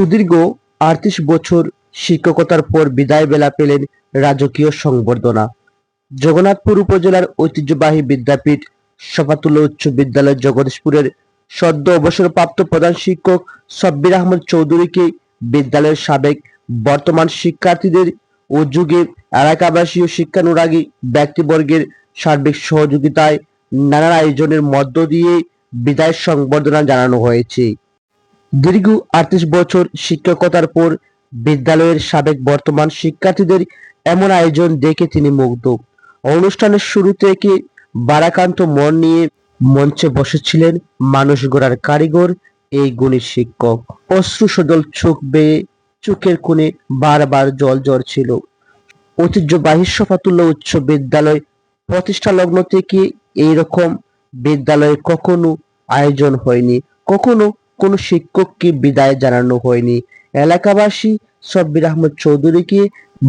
সুদীর্ঘ আটত্রিশ বছর শিক্ষকতার পর বিদায় বেলা পেলেন রাজকীয় সংবর্ধনা। জগন্নাথপুর উপজেলার ঐতিহ্যবাহী বিদ্যাপীঠ সফাতুল্লাহ উচ্চ বিদ্যালয় জগদীশপুরের সদ্য অবসরপ্রাপ্ত প্রধান শিক্ষক সব্বির আহমদ চৌধুরীকে বিদ্যালয়ের সাবেক বর্তমান শিক্ষার্থীদের ও যুগে এলাকাবাসী ও শিক্ষানুরাগী ব্যক্তিবর্গের সার্বিক সহযোগিতায় নানান আয়োজনের মধ্য দিয়ে বিদায় সংবর্ধনা জানানো হয়েছে। দীর্ঘ আটত্রিশ বছর শিক্ষকতার পর বিদ্যালয়ের সাবেক বর্তমান শিক্ষার্থীদের এমন আয়োজন দেখে তিনি মুগ্ধ। অনুষ্ঠানের শুরু থেকে বারাকান্ত মন নিয়ে মঞ্চে বসেছিলেন মানুষ গড়ার কারিগর এই গুণী শিক্ষক। অশ্রু সজল চোখ বেয়ে চোখের কোণে বারবার জল ঝরছিল। ঐতিহ্যবাহী সফাতুল্লাহ উচ্চ বিদ্যালয় প্রতিষ্ঠা লগ্ন থেকে এইরকম বিদ্যালয়ে কখনো আয়োজন হয়নি। কখনো কোনো শিক্ষককে বিদায় জানানো হয়নি। এলাকাবাসী সব্বির আহমদ চৌধুরীকে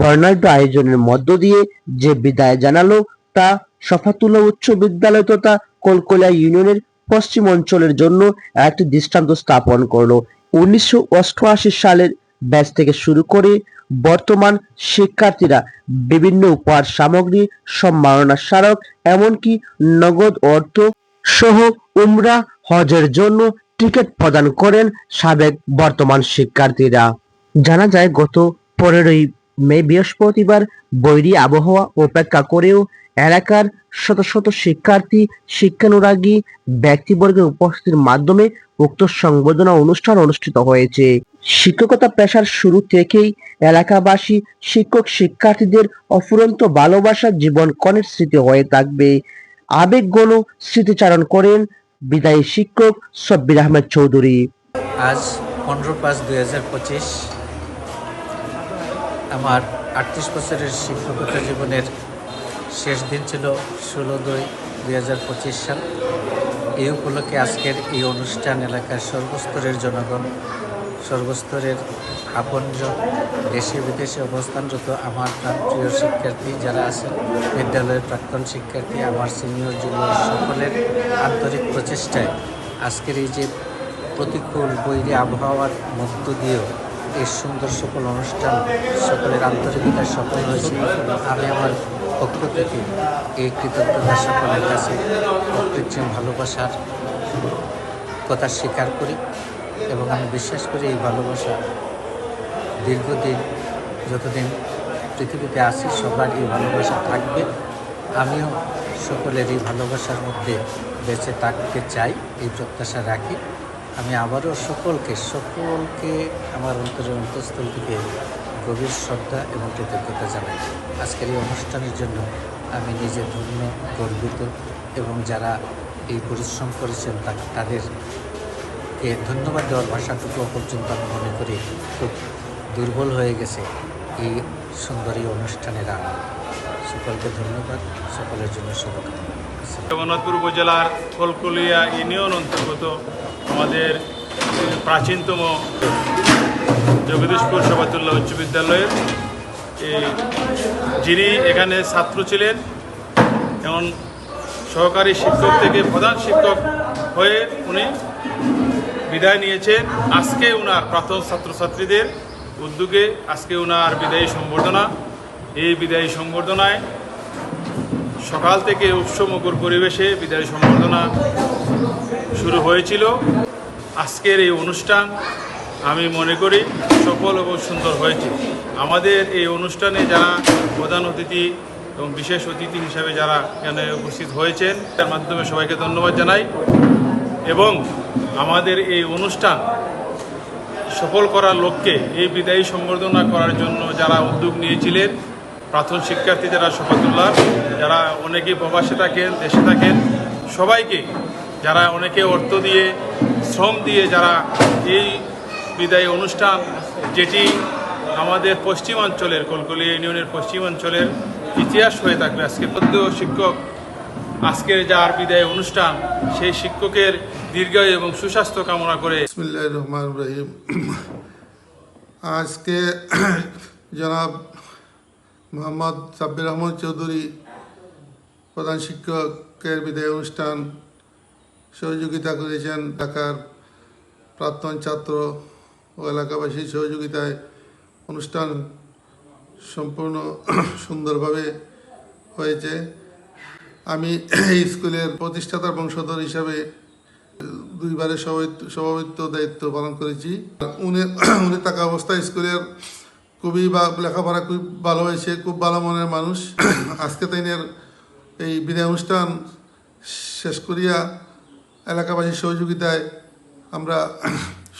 বর্ণাঢ্য আয়োজনের মধ্য দিয়ে যে বিদায় জানালো তা সফাতুল্লাহ উচ্চ বিদ্যালয় তথা কলকলিয়া ইউনিয়নের পশ্চিম অঞ্চলের জন্য একটি দৃষ্টান্ত স্থাপন করল। উনিশশো অষ্টআশি সালের ব্যাচ থেকে শুরু করে বর্তমান শিক্ষার্থীরা বিভিন্ন উপহার সামগ্রী সম্মাননা স্মারক এমনকি নগদ অর্থ সহ উমরা হজের জন্য টিকিট প্রদান করেন সাবেক বর্তমান শিক্ষার্থীরা। জানা যায়, গত পনেরোই মে বৃহস্পতিবার বৈরী আবহাওয়া উপেক্ষা করেও এলাকার শত শত শিক্ষার্থী, শিক্ষানুরাগী ব্যক্তিবর্গের উপস্থিতির মাধ্যমে উক্ত সংবর্ধনা অনুষ্ঠান অনুষ্ঠিত হয়েছে। শিক্ষকতা পেশার শুরু থেকেই এলাকাবাসী শিক্ষক শিক্ষার্থীদের অফুরন্ত ভালোবাসার জীবন কনের স্মৃতি হয়ে থাকবে। আবেগগণ স্মৃতিচারণ করেন বিদায়ী শিক্ষক সব্বির আহমেদ চৌধুরী। আজ পনেরো পাঁচ দুই হাজার পঁচিশ, আমার আটত্রিশ বছরের শিক্ষকতা জীবনের শেষ দিন ছিল ষোলো দুই দুই হাজার পঁচিশ সাল। এই উপলক্ষে আজকের এই অনুষ্ঠান এলাকার সর্বস্তরের জনগণ সর্বস্তরের আপনজন দেশে বিদেশে অবস্থানরত আমার প্রিয় শিক্ষার্থী যারা আছেন, বিদ্যালয়ের প্রাক্তন শিক্ষার্থী, আমার সিনিয়র জুনিয়র সকলের আন্তরিক প্রচেষ্টায় আজকের এই যে প্রতিকূল বৈরী আবহাওয়ার মধ্য দিয়েও এই সুন্দর সকল অনুষ্ঠান সকলের আন্তরিকতার সফল হয়েছে। আমি আমার পক্ষ থেকে এই কৃতজ্ঞতা সকলের কাছে অকৃত্রিম ভালোবাসার কথা স্বীকার করি। এবং আমি বিশ্বাস করি এই ভালোবাসা দীর্ঘদিন, যতদিন পৃথিবীতে আসি সবার এই ভালোবাসা থাকবে। আমিও সকলের এই ভালোবাসার মধ্যে বেঁচে থাকতে চাই, এই প্রত্যাশা রাখি। আমি আবারও সকলকে সকলকে আমার অন্তরের অন্তঃস্থল থেকে গভীর শ্রদ্ধা এবং কৃতজ্ঞতা জানাই। আজকের এই অনুষ্ঠানের জন্য আমি নিজে ধন্য, গর্বিত এবং যারা এই পরিশ্রম করেছেন তা- তাদেরকে ধন্যবাদ দেওয়ার ভাষাটুকু পর্যন্ত আমি মনে করি। খুব দুর্বল হয়ে গেছে এই সুন্দর অনুষ্ঠানের আনন্দ সকলকে ধন্যবাদ। সকলের জন্য শুভকামনা। জগন্নাথপুর উপজেলার কলকলিয়া ইউনিয়ন অন্তর্গত আমাদের প্রাচীনতম জগদীশপুর সবাতুল্লাহ উচ্চ বিদ্যালয়ের যিনি এখানে ছাত্র ছিলেন যেমন সহকারী শিক্ষক থেকে প্রধান শিক্ষক হয়ে উনি বিদায় নিয়েছেন আজকে ওনার প্রাক্তন ছাত্রছাত্রীদের উদ্যোগে আজকে ওনার বিদায়ী সম্বর্ধনা এই বিদায়ী সম্বর্ধনায় সকাল থেকে উৎসমুখর পরিবেশে বিদায় সম্বর্ধনা শুরু হয়েছিল। আজকের এই অনুষ্ঠান আমি মনে করি সফল এবং সুন্দর হয়েছে। আমাদের এই অনুষ্ঠানে যারা প্রধান অতিথি এবং বিশেষ অতিথি হিসাবে যারা এখানে উপস্থিত হয়েছেন, তার মাধ্যমে সবাইকে ধন্যবাদ জানাই। এবং আমাদের এই অনুষ্ঠান সফল করার লক্ষ্যে এই বিদায়ী সম্বর্ধনা করার জন্য যারা উদ্যোগ নিয়েছিলেন, প্রাথমিক শিক্ষার্থী যারা শফাতুল্লাহ, যারা অনেকে প্রবাসে থাকেন, দেশে থাকেন, সবাইকে যারা অনেকে অর্থ দিয়ে, শ্রম দিয়ে যারা এই বিদায়ী অনুষ্ঠান, যেটি আমাদের পশ্চিমাঞ্চলের কলকলিয়া ইউনিয়নের পশ্চিমাঞ্চলের ইতিহাস হয়ে থাকবে আজকে। পদ্য শিক্ষক আজকের যার বিদায় অনুষ্ঠান, সেই শিক্ষকের দীর্ঘায়ু এবং সুস্বাস্থ্য কামনা করে রহমান রহিম। আজকে জনাব মোহাম্মদ সাব্বির রহমান চৌধুরী, প্রধান শিক্ষকের বিদায় অনুষ্ঠান সহযোগিতা করেছেন ঢাকার প্রাক্তন ছাত্র ও এলাকাবাসীর সহযোগিতায়। অনুষ্ঠান সম্পূর্ণ সুন্দরভাবে হয়েছে। আমি এই স্কুলের প্রতিষ্ঠাতা বংশধর হিসাবে দুইবারের সভাপতি সভাপতিত্ব দায়িত্ব পালন করেছি। উনি উনি থাকা অবস্থায় স্কুলের খুবই বা লেখাপড়া খুব ভালো হয়েছে, খুব ভালো মনের মানুষ। আজকে তাইনের এই বিদায় অনুষ্ঠান শেষ করিয়া এলাকাবাসীর সহযোগিতায় আমরা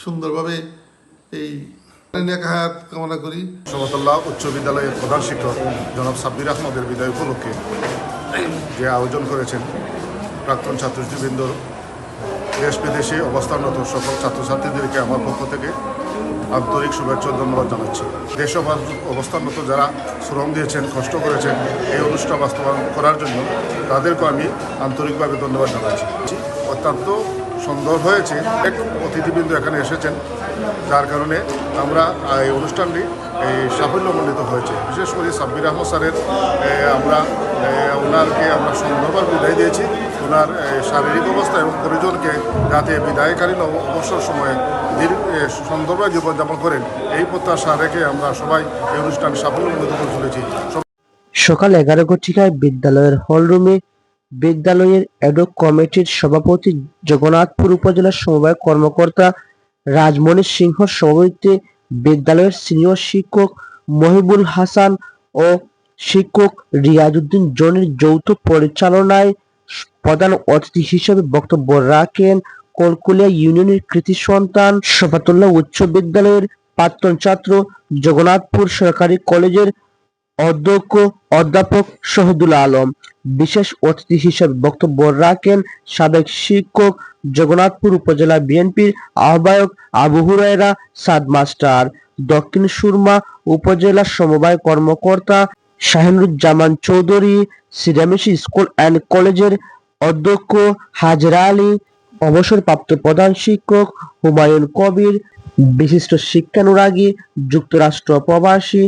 সুন্দরভাবে এই কামনা করি। সমতল্লা উচ্চ বিদ্যালয়ের প্রধান শিক্ষক জনাব সাব্বির আহমদের বিদায় উপলক্ষে যে আয়োজন করেছেন প্রাক্তন ছাত্রছাত্রীবৃন্দ, দেশ বিদেশে অবস্থানরত সকল ছাত্রছাত্রীদেরকে আমার পক্ষ থেকে আন্তরিক শুভেচ্ছা ধন্যবাদ জানাচ্ছি। দেশ অবস্থানরত যারা শ্রম দিয়েছেন, কষ্ট করেছেন, এই অনুষ্ঠান বাস্তবায়ন করার জন্য তাদেরকে আমি আন্তরিকভাবে ধন্যবাদ জানাচ্ছি। অত্যন্ত সুন্দর হয়েছে, এক অতিথিবৃন্দ এখানে এসেছেন, যার কারণে আমরা এই অনুষ্ঠানটি এই সাফল্যমণ্ডিত হয়েছে। বিশেষ করে সাব্বির আহমদ স্যারের আমরা ওনারকে আমরা সুন্দরভাবে বিদায় দিয়েছি। ওনার শারীরিক অবস্থা এবং পরিজনকে যাতে বিদায়কালীন অবসর সময়ে দীর্ঘ সুন্দরভাবে জীবনযাপন করেন, এই প্রত্যাশা রেখে আমরা সবাই এই অনুষ্ঠান সাফল্যমণ্ডিত করে চলেছি। সকাল এগারো ঘটিকায় বিদ্যালয়ের হলরুমে বিদ্যালয়ের এডক কমিটির সভাপতি জগন্নাথপুর উপজেলার সমবায় কর্মকর্তা রাজমণি সিংহ সভাপতিত্বে বিদ্যালয়ের সিনিয়র শিক্ষক মহিবুল হাসান ও শিক্ষক রিয়াজউদ্দিন জনির যৌথ পরিচালনায় প্রধান অতিথি হিসেবে বক্তব্য রাখেন কলকুলিয়া ইউনিয়নের কৃতি সন্তান শফাতুল্লাহ উচ্চ বিদ্যালয়ের প্রাক্তন ছাত্র জগন্নাথপুর সরকারি কলেজের অধ্যক্ষ অধ্যাপক শহীদুল আলম। বিশেষ অতিথি হিসেবে বক্তব্য রাখেন সাবেক শিক্ষক জগন্নাথপুর উপজেলা বিএনপির আহ্বায়ক আবু হুরায়রা সাদ মাস্টার দক্ষিণ সুরমা উপজেলা সমবায় কর্মকর্তা শাহিনুজ্জামান চৌধুরী সিরামিশি স্কুল অ্যান্ড কলেজের অধ্যক্ষ হাজরা আলী, অবসরপ্রাপ্ত প্রধান শিক্ষক হুমায়ুন কবির, বিশিষ্ট শিক্ষানুরাগী, যুক্তরাষ্ট্র প্রবাসী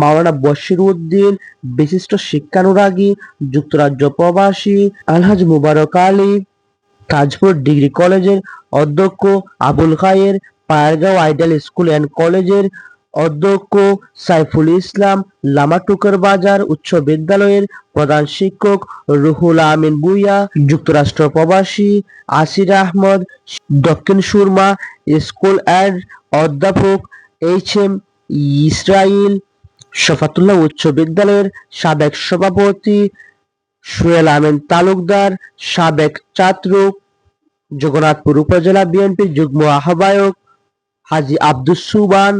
মাওলানা বশির উদ্দিন, বিশিষ্ট শিক্ষানুরাগী, যুক্তরাজ্য প্রবাসী আলহাজ মুবারক আলী, তাজপুর ডিগ্রি কলেজের অধ্যক্ষ Abul Khair, Payargaon ideal school and কলেজের অধ্যক্ষ সাইফুল ইসলাম লামাটুকার বাজার উচ্চ বিদ্যালয়ের প্রধান শিক্ষক রুহুল আমিন বুইয়া, যুক্তরাষ্ট্র প্রবাসী আসির আহমদ, দক্ষিণ সুরমা স্কুল অ্যান্ড অধ্যাপক এইচ এম ইসরাইল, শফাতুল্লাহ উচ্চ বিদ্যালয়ের সাবেক সভাপতি সুয়েল আমিন তালুকদার, সাবেক ছাত্র জগন্নাথপুর উপজেলা বিএনপির যুগ্ম আহ্বায়ক হাজি আব্দুস সুবান।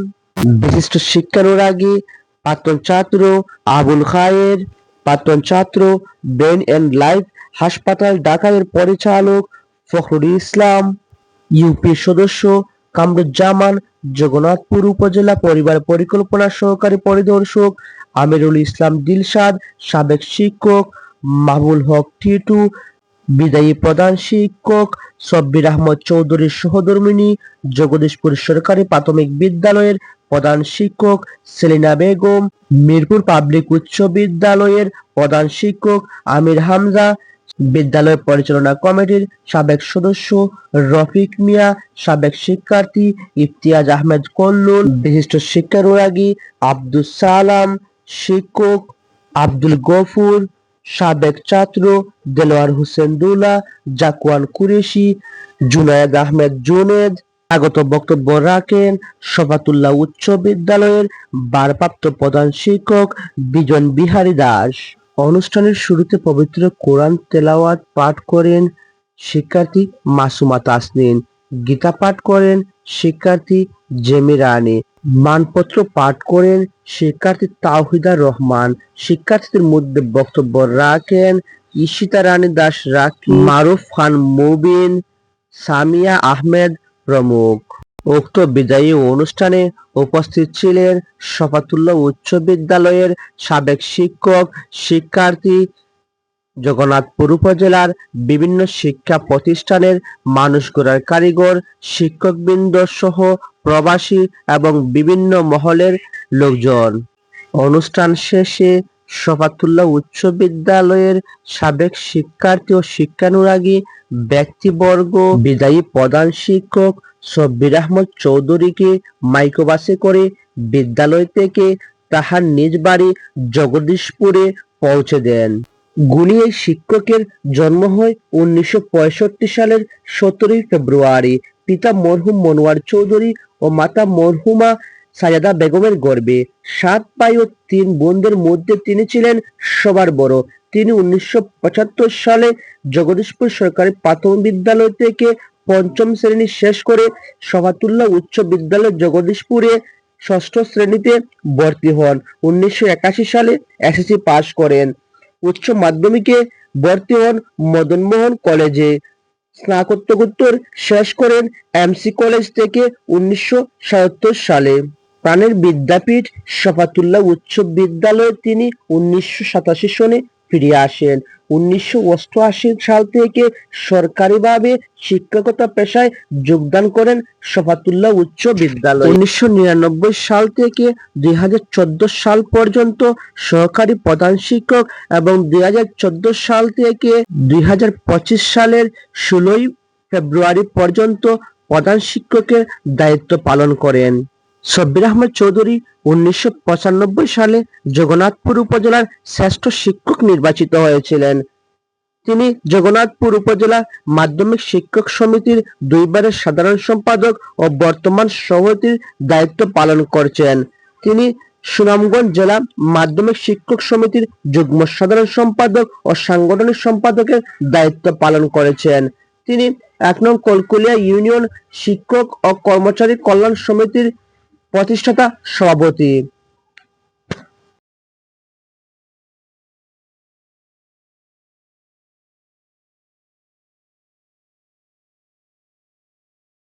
বিশিষ্ট শিক্ষানুরাগী, প্রাক্তন ছাত্র আবুল খায়ের, প্রাক্তন ছাত্র ব্রেন এন্ড লাইফ হাসপাতাল ঢাকার পরিচালক ফখরুল ইসলাম। ইউপি সদস্য কামরুজ্জামান জগন্নাথপুর উপজেলা পরিবার পরিকল্পনা সহকারী পরিদর্শক আমিরুল ইসলাম দিলশাদ, সাবেক শিক্ষক মাহবুল হক টিটু, বিদায়ী প্রধান শিক্ষক সব্বির আহমদ চৌধুরীর সহধর্মিনী, জগদীশপুর সরকারি প্রাথমিক বিদ্যালয়ের প্রধান শিক্ষক সেলিনা বেগম, মিরপুর পাবলিক উচ্চ বিদ্যালয়ের প্রধান শিক্ষক আমির হামজা, বিদ্যালয় পরিচালনা কমিটির সাবেক সদস্য রফিক মিয়া, সাবেক শিক্ষার্থী ইফতিয়াজ আহমেদ কল্লুল, বিশিষ্ট শিক্ষা শিক্ষানুরাগী আব্দুস সালাম, শিক্ষক আব্দুল গফুর, সাবেক ছাত্র দেলোয়ার হোসেন দুলা, জাকুয়ান কুরেশি, জুনায়েদ আহমেদ জুনেদ আগত বক্তব্য রাখেন শফাতুল্লাহ উচ্চ বিদ্যালয়ের ভারপ্রাপ্ত প্রধান শিক্ষক বিজন বিহারী দাস। অনুষ্ঠানের শুরুতে পবিত্র কোরআন তেলাওয়াত পাঠ করেন শিক্ষার্থী মাসুমা তাসনিন। গীতা পাঠ করেন শিক্ষার্থী জেমি রানী। মানপত্র পাঠ করেন শিক্ষার্থী তাওহিদা রহমান। শিক্ষার্থীদের মধ্যে বক্তব্য রাখেন ঈশিতা রানী দাস রাকি মারুফ খান, মুবিন, সামিয়া আহমেদ প্রমুখ। উক্ত বিদায়ী অনুষ্ঠানে উপস্থিত ছিলেন শফাতুল্লাহ উচ্চ বিদ্যালয়ের সাবেক শিক্ষক, শিক্ষার্থী, জগন্নাথপুর উপজেলার বিভিন্ন শিক্ষা প্রতিষ্ঠানের মানুষ গড়ার কারিগর, শিক্ষকবৃন্দ সহ প্রবাসী এবং বিভিন্ন মহলের লোকজন। অনুষ্ঠান শেষে শফাতুল্লাহ উচ্চ বিদ্যালয়ের সাবেক শিক্ষার্থী ও শিক্ষানুরাগী ব্যক্তিবর্গ, বিদায়ী প্রধান শিক্ষক সব্বির আহমদ চৌধুরীকে মাইক্রোবাসে করে বিদ্যালয় থেকে তাহার নিজ বাড়ি জগদীশপুরে পৌঁছে দেন। গুণী এই শিক্ষকের জন্ম হয় উনিশশো পঁয়ষট্টি সালের সতেরোই ফেব্রুয়ারি। পিতা মরহুম মনোয়ার চৌধুরী ও মাতা মরহুমা সাজাদা বেগমের গর্বে সাত ভাই ও তিন বোনদের মধ্যে তিনি ছিলেন সবার বড়। তিনি উনিশশো পঁচাত্তর সালে জগদীশপুর সরকারি প্রাথমিক বিদ্যালয় থেকে পঞ্চম শ্রেণি শেষ করে সভাতুল্লাহ উচ্চ বিদ্যালয় জগদীশপুরে ষষ্ঠ শ্রেণীতে ভর্তি হন। উনিশশো একাশি সালে এসএসসি পাশ করেন। উচ্চ মাধ্যমিকে ভর্তি হন মদনমোহন কলেজে। স্নাতকোত্তর শেষ করেন এমসি কলেজ থেকে উনিশশো সাতাত্তর সালে। প্রাণের বিদ্যাপীঠ শফাতুল্লাহ উচ্চ বিদ্যালয়ে তিনি উনিশশো সাতাশি সনে ফিরে আসেন। উনিশশো অষ্টআশি সাল থেকে সরকারিভাবে শিক্ষকতা পেশায় যোগদান করেন শফাতুল্লাহ উচ্চ বিদ্যালয়। উনিশশো নিরানব্বই সাল থেকে দুই হাজার চোদ্দ সাল পর্যন্ত সহকারী প্রধান শিক্ষক এবং দুই হাজার চোদ্দ সাল থেকে দুই হাজার পঁচিশ সালের ষোলোই ফেব্রুয়ারি পর্যন্ত প্রধান শিক্ষকের দায়িত্ব পালন করেন। সব্বির আহমদ চৌধুরী উনিশশো পঁচানব্বই সালে জগন্নাথপুর উপজেলার শ্রেষ্ঠ শিক্ষক নির্বাচিত হয়েছিলেন। তিনি জগন্নাথপুর উপজেলা মাধ্যমিক শিক্ষক সমিতির দুইবারের সাধারণ সম্পাদক ও বর্তমান সভাপতির দায়িত্ব পালন করছেন। তিনি সুনামগঞ্জ জেলা মাধ্যমিক শিক্ষক সমিতির যুগ্ম সাধারণ সম্পাদক ও সাংগঠনিক সম্পাদকের দায়িত্ব পালন করেছেন। তিনি এক নং কলকুলিয়া ইউনিয়ন শিক্ষক ও কর্মচারী কল্যাণ সমিতির প্রতিষ্ঠাতা সভাপতি।